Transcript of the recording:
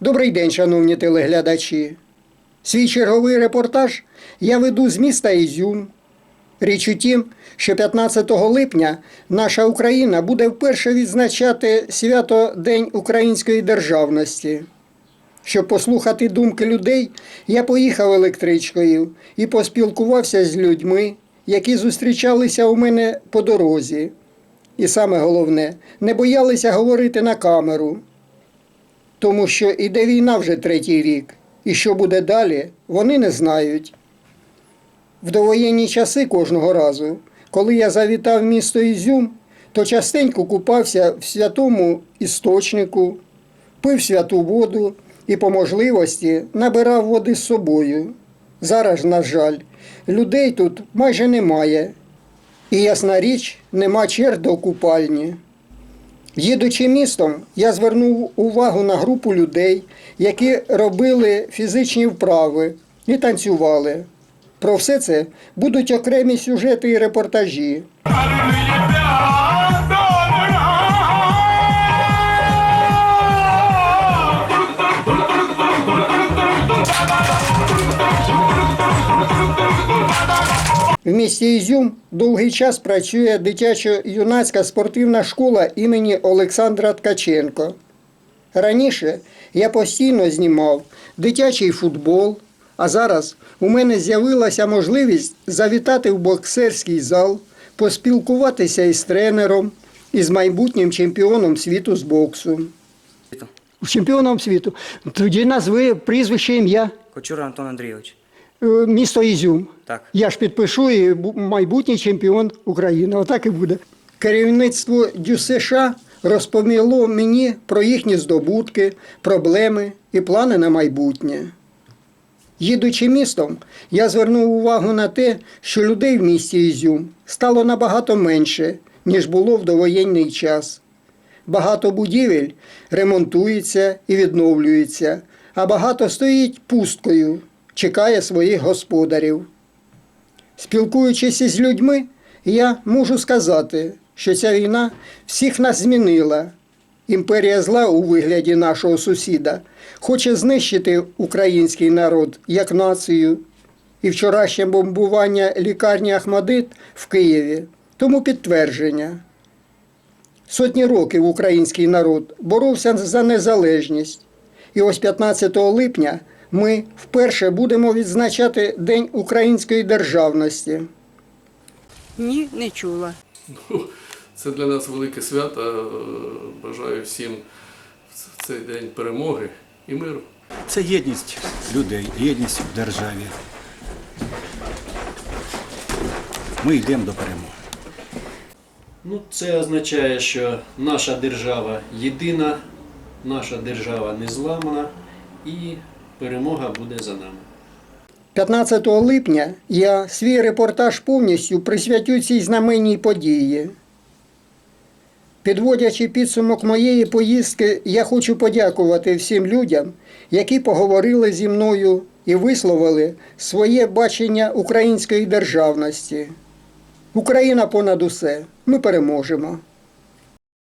Добрий день, шановні телеглядачі. Свій черговий репортаж я веду з міста Ізюм. Річ у тім, що 15 липня наша Україна буде вперше відзначати свято День української державності. Щоб послухати думки людей, я поїхав електричкою і поспілкувався з людьми, які зустрічалися у мене по дорозі. І саме головне, не боялися говорити на камеру, тому що іде війна вже третій рік, і що буде далі, вони не знають. В довоєнні часи кожного разу, коли я завітав місто Ізюм, то частенько купався в святому істочнику, пив святу воду і по можливості набирав води з собою. Зараз, на жаль, людей тут майже немає. І ясна річ, нема черг до купальні. Їдучи містом, я звернув увагу на групу людей, які робили фізичні вправи і танцювали. Про все це будуть окремі сюжети і репортажі. Місті Ізюм довгий час працює дитячо-юнацька спортивна школа імені Олександра Ткаченко. Раніше я постійно знімав дитячий футбол, а зараз у мене з'явилася можливість завітати в боксерський зал, поспілкуватися із тренером і з майбутнім чемпіоном світу з боксу. Чемпіоном світу. Тоді назви прізвище ім'я Кочура Антон Андрійович. Е, місто Ізюм. Так. Я ж підпишу і майбутній чемпіон України. Отак і буде. Керівництво ДЮСШ розповіло мені про їхні здобутки, проблеми і плани на майбутнє. Їдучи містом, я звернув увагу на те, що людей в місті Ізюм стало набагато менше, ніж було в довоєнний час. Багато будівель ремонтується і відновлюється, а багато стоїть пусткою, чекає своїх господарів. Спілкуючись із людьми, я можу сказати, що ця війна всіх нас змінила. Імперія зла у вигляді нашого сусіда хоче знищити український народ як націю. І вчорашнє бомбування лікарні Ахмадит в Києві тому підтвердження. Сотні років український народ боровся за незалежність. І ось 15 липня ми вперше будемо відзначати День української державності. Ні, не чула. Це для нас велике свято. Бажаю всім в цей день перемоги і миру. Це єдність людей, єдність в державі. Ми йдемо до перемоги. Ну, це означає, що наша держава єдина, наша держава не зламана і перемога буде за нами. 15 липня я свій репортаж повністю присвятю цій знаменній події. Підводячи підсумок моєї поїздки, я хочу подякувати всім людям, які поговорили зі мною і висловили своє бачення української державності. Україна понад усе. Ми переможемо.